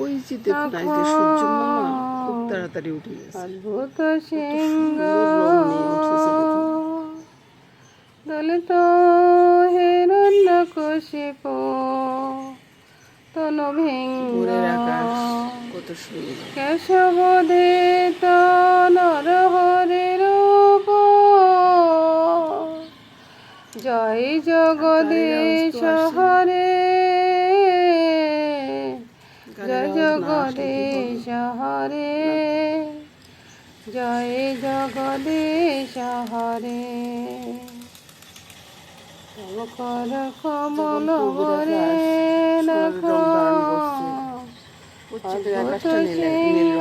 ওই যে দেখুন আজকে সূর্য মামা খুব তাড়াতাড়ি উঠে গেছে। অদ্ভুত সিংহ দলিত হিরণ্য কশিপ তনু ভোরের আকাশ ভিঙ্গ কত সুন্দর। কেশবদিত নর ধারণ করছে। ধূসর নীল।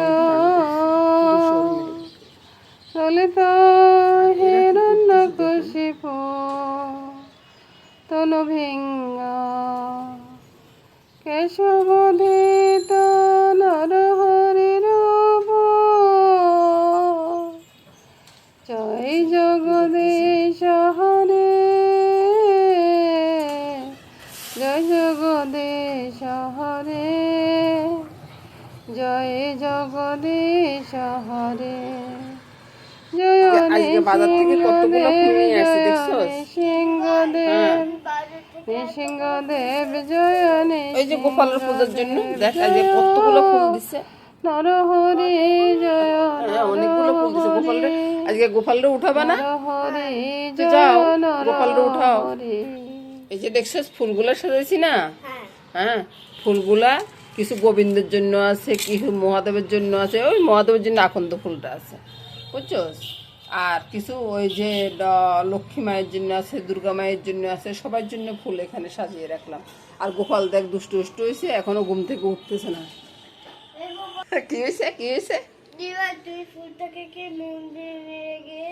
ললিত হিরণ্য কশিপ তনু ভিঙ্গ কেশবধিত হরে জয় আজকে বাজার থেকে কতগুলো ফুল নিয়ে আসছি, নৃসিংহদেব জয় ওই যে গোপালের পুজোর জন্য দেখ আজকে কতগুলো ফুল দিছে। নরহরি জয় হ্যাঁ অনেকগুলো ফুল দিছে গোপালরে। আজকে গোপালরে উঠাবা না? যাও গোপালরে উঠাও। এই যে দেখছিস ফুলগুলা সাজাইছি না? হ্যাঁ ফুলগুলা কিছু গোবিন্দের জন্য আছে কিছু মহাদেবের জন্য আছে ওই মহাদেবের জন্য আকন্দ ফুলটা আছে। বুঝছ? আর কিছু ওই যে লক্ষ্মী মায়ের জন্য আছে দুর্গা মায়ের জন্য আছে সবার জন্য ফুল এখানে সাজিয়ে রাখলাম। আর গোপাল দেখ দুষ্ট দুষ্ট হয়েছে এখনও ঘুম থেকে উঠতেছে না। কি হয়েছে? কি হয়েছে? তুই ফুলটাকে কি মন্দিরে গিয়ে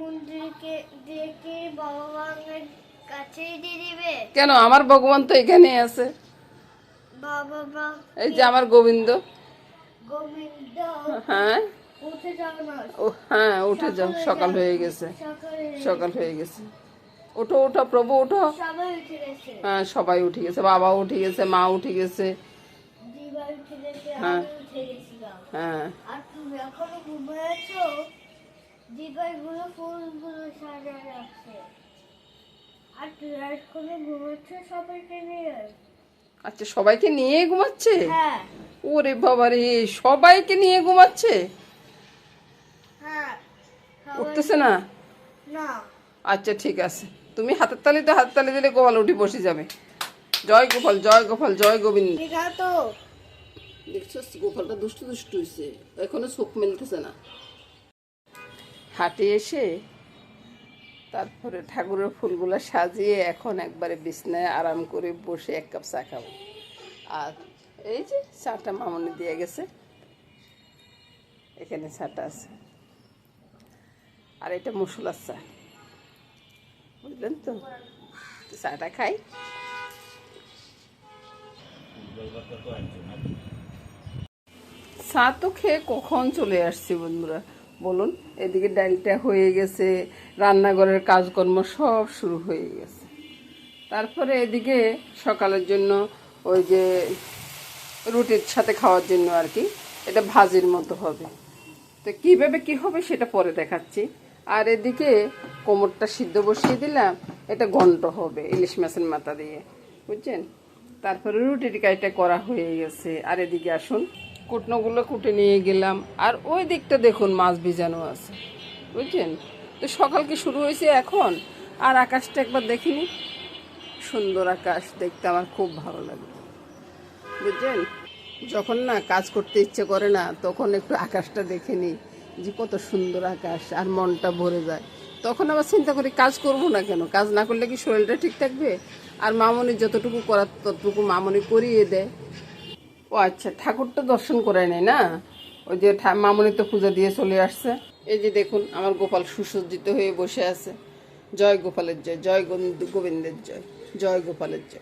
মন্দিরকে দিয়ে কি ভগবানের কাছেই দিয়ে দিবে? কেন? আমার ভগবান তো এখানে আছে। এই যে আমার গোবিন্দ। গোবিন্দ হ্যাঁ? ও হ্যাঁ উঠে যাও সকাল হয়ে গেছে। সকাল হয়ে গেছে। ওঠো ওঠো প্রভু ওঠো। সবাই উঠে গেছে। হ্যাঁ সবাই উঠে গেছে বাবা উঠে গেছে মা উঠে গেছে। হ্যাঁ। হ্যাঁ। আর আর তুই এখনও ঘুমাচ্ছ সবাইকে নিয়ে? আচ্ছা সবাইকে নিয়ে ঘুমাচ্ছে? হ্যাঁ। ওরে বাবা রে সবাইকে নিয়ে ঘুমাচ্ছে? হ্যাঁ উঠতেছে না? না। আচ্ছা ঠিক আছে। তুমি হাতের তালিতে হাত তালি দিলে গোপাল উঠে বসে যাবে। জয় গোপাল জয় গোপাল জয় গোবিন্দ। তো। দেখছ গোপালটা দুষ্টু দুষ্টু হয়েছে এখনও চোখ মেলতেছে না। হাটে এসে তারপরে ঠাকুরের ফুলগুলো সাজিয়ে এখন একবারে বিছনায় আরাম করে বসে এক কাপ চা খাব। আর এই যে চাটা মামনি দিয়ে গেছে, এখানে চাটা আছে। আর এটা মশলার চা, বুঝলেন তো তো? চাটা খাই। চা তো খেয়ে কখন চলে আসছি বন্ধুরা, বলুন। এদিকে ডালটা হয়ে গেছে রান্নাঘরের কাজকর্ম সব শুরু হয়ে গেছে। তারপরে এদিকে সকালের জন্য ওই যে রুটির সাথে খাওয়ার জন্য আর কি, এটা ভাজির মতো হবে। তো কীভাবে কি হবে সেটা পরে দেখাচ্ছি। আর এদিকে কোমরটা সিদ্ধ বসিয়ে দিলাম, এটা ঘন্ট হবে ইলিশ মাছের মাথা দিয়ে, বুঝছেন? তারপরে রুটি টিকাইটা করা হয়ে গেছে। আর এদিকে আসুন, কুটনোগুলো কুটে নিয়ে গেলাম। আর ওই দিকটা দেখুন মাছ ভিজানো আছে, বুঝছেন? তো সকালকে শুরু হয়েছে এখন? আর আকাশটা একবার দেখিনি। সুন্দর আকাশ, দেখতে আমার খুব ভালো লাগে। বুঝছেন? যখন না কাজ করতে ইচ্ছে করে না, তখন একটু আকাশটা দেখে নিই যে কত সুন্দর আকাশ আর মনটা ভরে যায়। তখন আবার চিন্তা করি, কাজ করব না কেন? কাজ না করলে কি শরীরটা ঠিক থাকবে? আর মামনি যতটুকু করার ততটুকু মামনি করিয়ে দেয়। ও আচ্ছা ঠাকুরটা দর্শন করায় নাই না? ওই যে মামনি তো পূজা দিয়ে চলে আসছে। এই যে দেখুন, আমার গোপাল সুসজ্জিত হয়ে বসে আছে। জয় গোপালের জয় জয় গোবিন্দ- গোবিন্দের জয় জয় গোপালের জয়।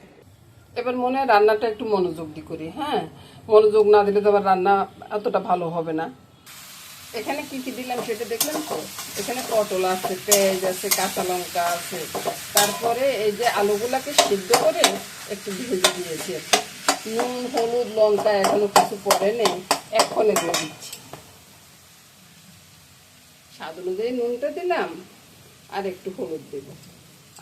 এবার মনে হয় রান্নাটা একটু মনোযোগ দিয়ে করি হ্যাঁ? মনোযোগ না দিলে তো আবার রান্না এতটা ভালো হবে না। এখানে কি কি দিলাম সেটা দেখলাম তো? এখানে পটল আছে, পেঁয়াজ আছে, কাঁচা লঙ্কা আছে। তারপরে এই যে আলুগুলাকে সিদ্ধ করে একটু ভেজে দিয়েছি। নুন, হলুদ, লঙ্কা এখনও কিছু পরে নেই, এক্ষণে দিয়ে দিচ্ছি। স্বাদ অনুযায়ী নুনটা দিলাম, আর একটু হলুদ দেব।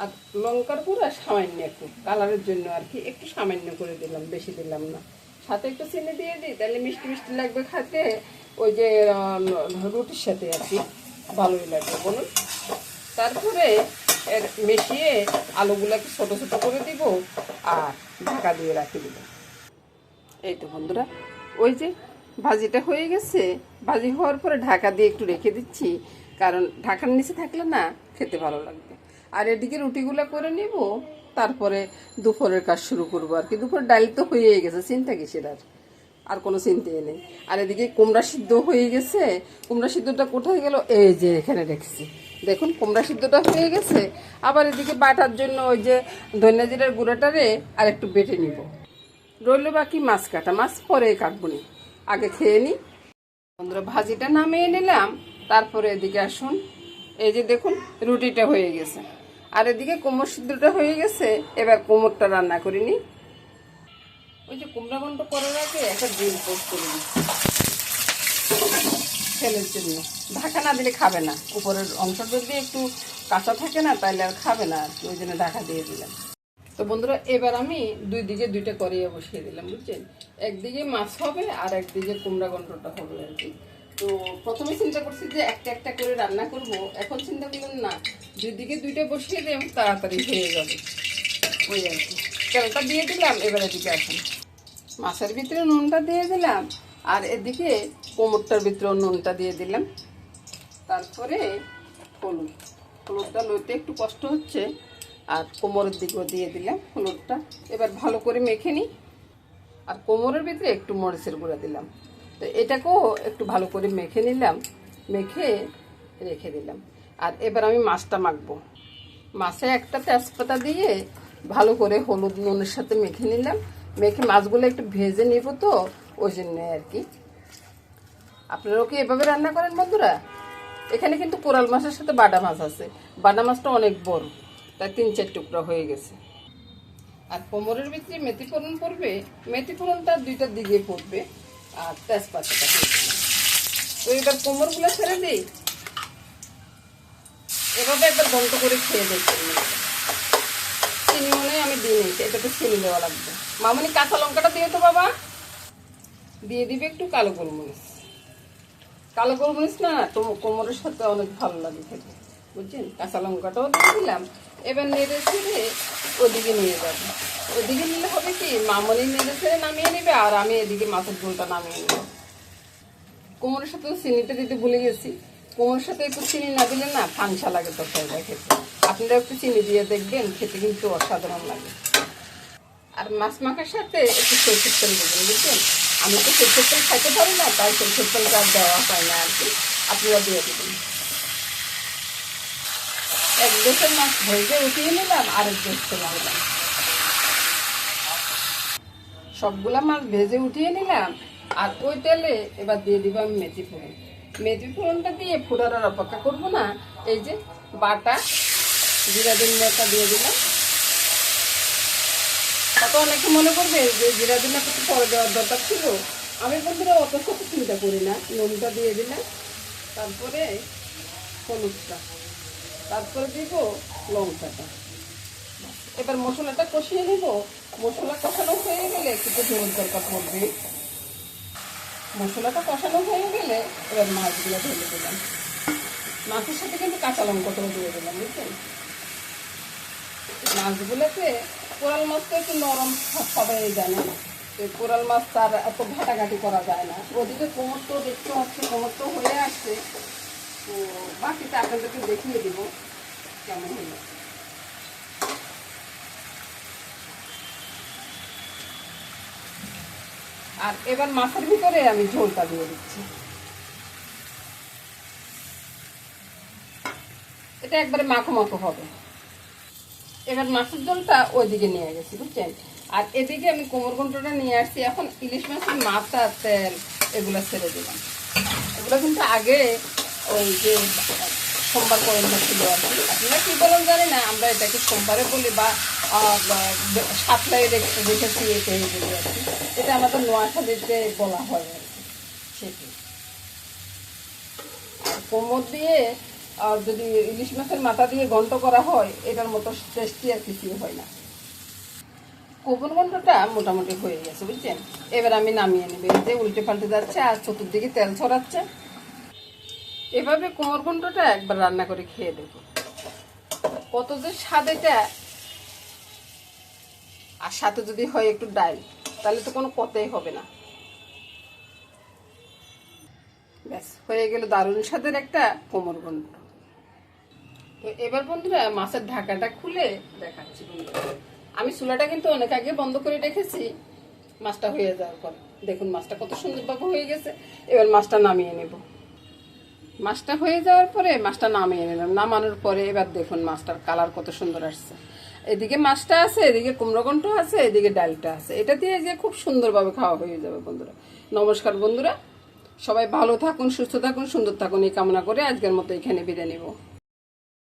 আর লঙ্কার গুঁড়া সামান্য একটু, কালারের জন্য আর কি, একটু সামান্য করে দিলাম, বেশি দিলাম না। সাথে একটু চিনি দিয়ে দিই, তাহলে মিষ্টি মিষ্টি লাগবে খেতে। ওই যে রুটির সাথে আর কি, ভালোই লাগবে বলুন। তারপরে এর মিশিয়ে আলুগুলোকে ছোট ছোট করে দিব, আর ঢাকা দিয়ে রাখি দিব এই তো বন্ধুরা, ওই যে ভাজিটা হয়ে গেছে। ভাজি হওয়ার পরে ঢাকা দিয়ে একটু রেখে দিচ্ছি। কারণ ঢাকার নিচে থাকলে না খেতে ভালো লাগবে। আর এদিকে রুটিগুলো করে নিব, তারপরে দুপুরের কাজ শুরু করব আর কি। দুপুর ডাল তো হয়ে গেছে, চিন্তা কিসের আর? আর কোনো চিন্তাই নেই। আর এদিকে কুমড়া সিদ্ধ হয়ে গেছে। কুমড়া সিদ্ধটা কোথায় গেল? এই যে এখানে রেখেছি দেখুন, কুমড়া সিদ্ধটা হয়ে গেছে। আবার এদিকে বাটার জন্য ওই যে ধনিয়া জিরার গুঁড়াটারে আর একটু বেটে নিব। রইল বাকি মাছ কাটা। মাছ পরে কাটবো নি। আগে খেয়ে নিই বন্ধুরা ভাজিটা নামিয়ে নিলাম তারপরে এদিকে আসুন। এই যে দেখুন রুটিটা হয়ে গেছে। আর এদিকে কোমর সিদ্ধটা হয়ে গেছে এবার কোমরটা রান্না করে করিনি ওই যে কুমড়া ঘন্ট করার আগে একটা ডিম পোস্ট করে দিচ্ছি ছেলের জন্য। ঢাকা না দিলে খাবে না। উপরের অংশ যদি একটু কাঁচা থাকে না তাহলে আর খাবে না। আর কি, ওই জন্য ঢাকা দিয়ে দিলাম। তো বন্ধুরা, এবার আমি দুই দিকে দুইটা করিয়ে বসিয়ে দিলাম, বুঝছেন? একদিকে মাছ হবে আর একদিকে কুমড়া গন্ডটা হবে আর কি। তো প্রথমে চিন্তা করছি যে একটা একটা করে রান্না করব, এখন চিন্তা করলাম না, দুই দিকে দুইটা বসিয়ে দেব তাড়াতাড়ি হয়ে যাবে। ওই আর কি। তেলটা দিয়ে দিলাম, এবার এদিকে আসুন। মাছের ভিতরে নুনটা দিয়ে দিলাম, আর এদিকে কোমরটার ভিতরে নুনটা দিয়ে দিলাম। তারপরে হলুদ। হলুদটা লইতে একটু কষ্ট হচ্ছে আর কোমরের দিকেও দিয়ে দিলাম হলুদটা। এবার ভালো করে মেখে নিই। আর কোমরের ভিতরে একটু মরিচের গুঁড়া দিলাম। তো এটাকেও একটু ভালো করে মেখে নিলাম, মেখে রেখে দিলাম। আর এবার আমি মাছটা মাখবো। মাছে একটা তেজপাতা দিয়ে ভালো করে হলুদ নুনের সাথে মেখে নিলাম। মেখে মাছগুলো একটু ভেজে নিব তো, ওই জন্য আর কি। আপনারাও কি এভাবে রান্না করেন বন্ধুরা? এখানে কিন্তু কোরাল মাছের সাথে বাটা মাছ আছে। বাটা মাছটা অনেক বড়। তাই তিন চার টুকরা হয়ে গেছে। আর কোমরের ভিতরে মেথি ফোড়ন পড়বে, মেথি ফোড়নটা দুইটার দিকে পড়বে, আর তেজপাতাটা। তো এবার কোমরগুলো ছেড়ে দিই এভাবে একবার বন্ধ করে খেয়ে দেখতে চিনি মনে আমি দিয়ে নিয়েছি, এটাতে চিনি দেওয়া লাগবে। মামনি কাঁচা লঙ্কাটা দিয়ে তো বাবা। দিয়ে দিবে একটু কালো গোলমরিচ। কালো গোলমরিচ না কোমরের সাথে অনেক ভালো লাগে খেতে। বুঝছেন? কাঁচা লঙ্কাটাও দিয়ে দিলাম এবার নেড়ে ছেড়ে ওদিকে নিয়ে যাব। ওদিকে নিলে হবে কি, মামনি নেড়ে ছেড়ে নামিয়ে নেবে আর আমি এদিকে মাছের ঝোলটা নামিয়ে নেব। কোমরের সাথে চিনিটা দিতে ভুলে গেছি। কোমরের সাথে একটু চিনি না দিলে না ফাংসা লাগে তরকারিটা খেতে। আপনারা একটু চিনি দিয়ে দেখবেন, খেতে কিন্তু অসাধারণ লাগে। আর মাছ মাখার সাথে একটু সরষের তেল দেবেন বুঝছেন আমি তো সরষের তেল খাইতে পারি না, তাই সরষের তেলটা আর দেওয়া হয় না আর কি। আপনারা দিয়ে দেবেন। এক দেশের মাছ ভেজে উঠিয়ে নিলাম, আরেক দেশ নিলাম সবগুলা মাছ ভেজে উঠিয়ে নিলাম, আর ওই তেলে এবার দিয়ে দিব আমি মেথি ফোড়ন। মেথি ফোড়নটা দিয়ে ফুটানোর অপেক্ষা করব না, এই যে বাটা জিরা দিনটা দিয়ে দিলাম। কত অনেকে মনে করবে যে জিরা দিনটা একটু পরে দেওয়ার দরকার ছিল। আমি বন্ধুরা অত শত চিন্তা করি না, নুনটা দিয়ে দিলাম, তারপরে হলুদটা। তারপরে দিব লঙ্কাটা। এবার মশলাটা কষিয়ে নেব। মশলা কষানো হয়ে গেলে একটু ঝোল দরকার পড়বে। মশলাটা কষানো হয়ে গেলে এবার মাছগুলো ঢেলে দিলাম। মাছের সাথে কিন্তু কাঁচা লঙ্কাটাও দিয়ে দিলাম, বুঝছেন? মাছগুলোতে কোরাল মাছ তো একটু নরম সবাই জানে কোরাল মাছ তার এত ঘাটাঘাটি করা যায় না। ওদিকে কোমর তো দেখতে হচ্ছে কোমর তো হয়ে আসছে। তো বাকিটা আপনাদেরকে দেখিয়ে দিব কেমন হলো। আর এবার মাছের ভিতরে আমি ঝোলটা দিয়ে দিচ্ছি। এটা একবারে মাখো মাখো হবে। এবার মাছের ঝোলটা ওইদিকে নিয়ে গেছি, বুঝছেন? আর এদিকে আমি কোমর ঘন্টটা নিয়ে আসছি। এখন ইলিশ মাছের মাথা, তেল, এগুলো ছেড়ে দিলাম। এগুলো কিন্তু আগে ওই যে, সোমবার করেন হচ্ছিল আর কি। আপনারা কি বলেন জানি না, আমরা এটাকে সোমবারে বলি বা রেখে রেখেছি এটাই বলি আর কি। এটা আমাদের নোয়াখালীতে বলা হয় আর কি আর কোমর দিয়ে আর যদি ইলিশ মাছের মাথা দিয়ে ঘন্ট করা হয়, এটার মতো টেস্টি আর কিছুই হয় না। কোমর ঘন্টটা মোটামুটি হয়ে গেছে, বুঝছেন? এবার আমি নামিয়ে নেব। যে উল্টে পাল্টে যাচ্ছে আর চতুর্দিকে তেল ছড়াচ্ছে। এভাবে কোমর ঘন্টটা একবার রান্না করে খেয়ে দেখো। কত যে স্বাদ এটা। আর সাথে যদি হয় একটু ডাল, তাহলে তো কোনো কথাই হবে না। ব্যাস, হয়ে গেল দারুণ স্বাদের একটা কোমর ঘন্ট তো এবার বন্ধুরা মাছের ঢাকাটা খুলে দেখাচ্ছি বন্ধুরা। আমি চুলাটা কিন্তু অনেক আগে বন্ধ করে রেখেছি, মাছটা হয়ে যাওয়ার পর। দেখুন মাছটা কত সুন্দরভাবে হয়ে গেছে। এবার মাছটা নামিয়ে নেব। মাছটা হয়ে যাওয়ার পরে মাছটা নামিয়ে নিলাম। নামানোর পরে এবার দেখুন মাছটার কালার কত সুন্দর আসছে। এদিকে মাছটা আছে, এদিকে কুমড়োকণ্ঠ আছে, এদিকে ডালটা আছে। এটা দিয়ে যে খুব সুন্দরভাবে খাওয়া হয়ে যাবে বন্ধুরা। নমস্কার বন্ধুরা। সবাই ভালো থাকুন, সুস্থ থাকুন, সুন্দর থাকুন। এই কামনা করে আজকের মতো এখানে বিদায় নেব।